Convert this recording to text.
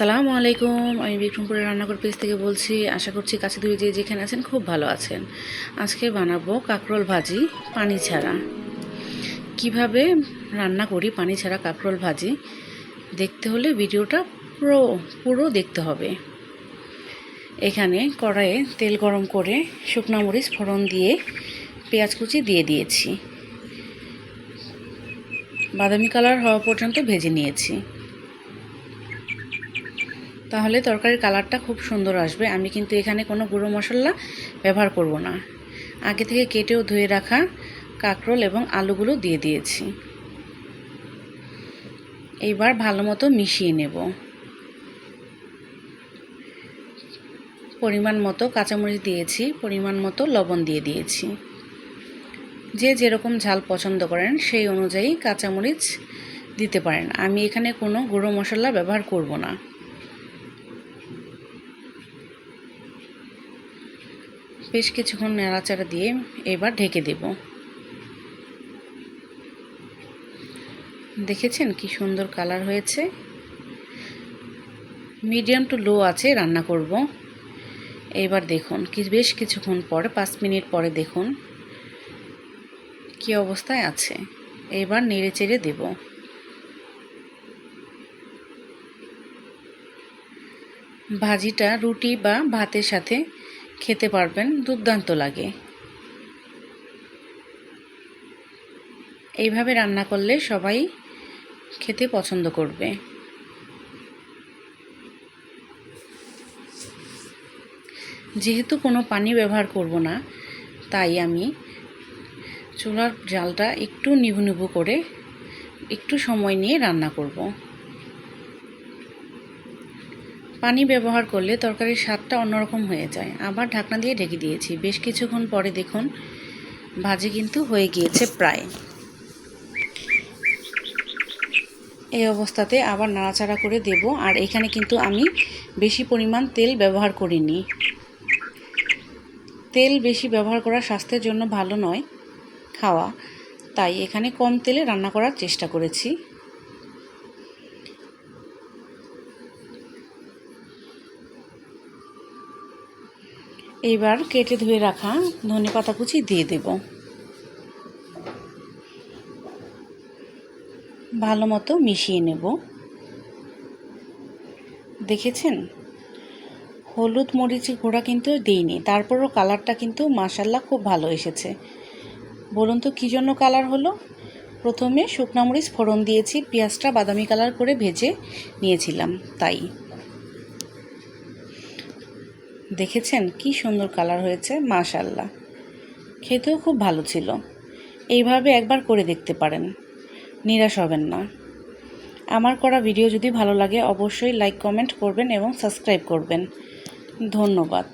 আসসালামু আলাইকুম। আমি বিক্রমপুরের রান্নাঘর পেজ থেকে বলছি, আশা করছি কাছে দূরে যে যেখানে আছেন খুব ভালো আছেন। আজকে বানাবো কাঁকরোল ভাজি, পানি ছাড়া। কীভাবে রান্না করি পানি ছাড়া কাঁকরোল ভাজি, দেখতে হলে ভিডিওটা পুরো পুরো দেখতে হবে। এখানে কড়াইয়ে তেল গরম করে শুকনো মরিচ ফোড়ন দিয়ে পেঁয়াজ কুচি দিয়ে দিয়েছি। বাদামি কালার হওয়া পর্যন্ত ভেজে নিয়েছি। তাহলে তরকারির কালারটা খুব সুন্দর আসবে। আমি কিন্তু এখানে কোনো গুঁড়ো মশলা ব্যবহার করব না। আগে থেকে কেটেও ধুয়ে রাখা কাঁকরোল এবং আলুগুলো দিয়ে দিয়েছি। এইবার ভালো মতো মিশিয়ে নেব। পরিমাণ মতো কাঁচামরিচ দিয়েছি, পরিমাণ মতো লবণ দিয়ে দিয়েছি। যে যেরকম ঝাল পছন্দ করেন, সেই অনুযায়ী কাঁচামরিচ দিতে পারেন। আমি এখানে কোনো গুঁড়ো মশলা ব্যবহার করব না। বেশ কিছুক্ষণ নাড়াচাড়া দিয়ে এবার ঢেকে দেব। দেখেছেন কি সুন্দর কালার হয়েছে? মিডিয়াম টু লো আছে, রান্না করব। এবার দেখুন, কি বেশ কিছুক্ষণ পরে, পাঁচ মিনিট পরে দেখুন কি অবস্থায় আছে। এবার নেড়ে চেড়ে দেব। ভাজিটা রুটি বা ভাতের সাথে খেতে পারবেন, দুর্দান্ত লাগে। এইভাবে রান্না করলে সবাই খেতে পছন্দ করবে। যেহেতু কোনো পানি ব্যবহার করব না, তাই আমি চুলার জালটা একটু নিভু নিভু করে একটু সময় নিয়ে রান্না করব। পানি ব্যবহার করলে তরকারির স্বাদটা অন্যরকম হয়ে যায়। আবার ঢাকনা দিয়ে ঢেকে দিয়েছি। বেশ কিছুক্ষণ পরে দেখুন, ভাজি কিন্তু হয়ে গিয়েছে প্রায়। এই অবস্থাতে আবার নাড়াচাড়া করে দেব। আর এখানে কিন্তু আমি বেশি পরিমাণ তেল ব্যবহার করিনি। তেল বেশি ব্যবহার করা স্বাস্থ্যের জন্য ভালো নয় খাওয়া। তাই এখানে কম তেলে রান্না করার চেষ্টা করেছি। এইবার কেটে ধুয়ে রাখা ধনে পাতা কুচি দিয়ে দেব। ভালো মতো মিশিয়ে নেব। দেখেছেন? হলুদ মরিচের গুঁড়া কিন্তু দিইনি, তারপরও কালারটা কিন্তু মাসাল্লা খুব ভালো এসেছে। বলুন তো কী জন্য কালার হলো? প্রথমে শুকনা মরিচ ফোড়ন দিয়েছি, পেঁয়াজটা বাদামি কালার করে ভেজে নিয়েছিলাম, তাই। দেখেছেন কি সুন্দর কালার হয়েছে? মাশাল্লাহ খেতেও খুব ভালো ছিল। এইভাবে একবার করে দেখতে পারেন। নিরাশ হবেন না। আমার করা ভিডিও যদি ভালো লাগে, অবশ্যই লাইক কমেন্ট করবেন এবং সাবস্ক্রাইব করবেন। ধন্যবাদ।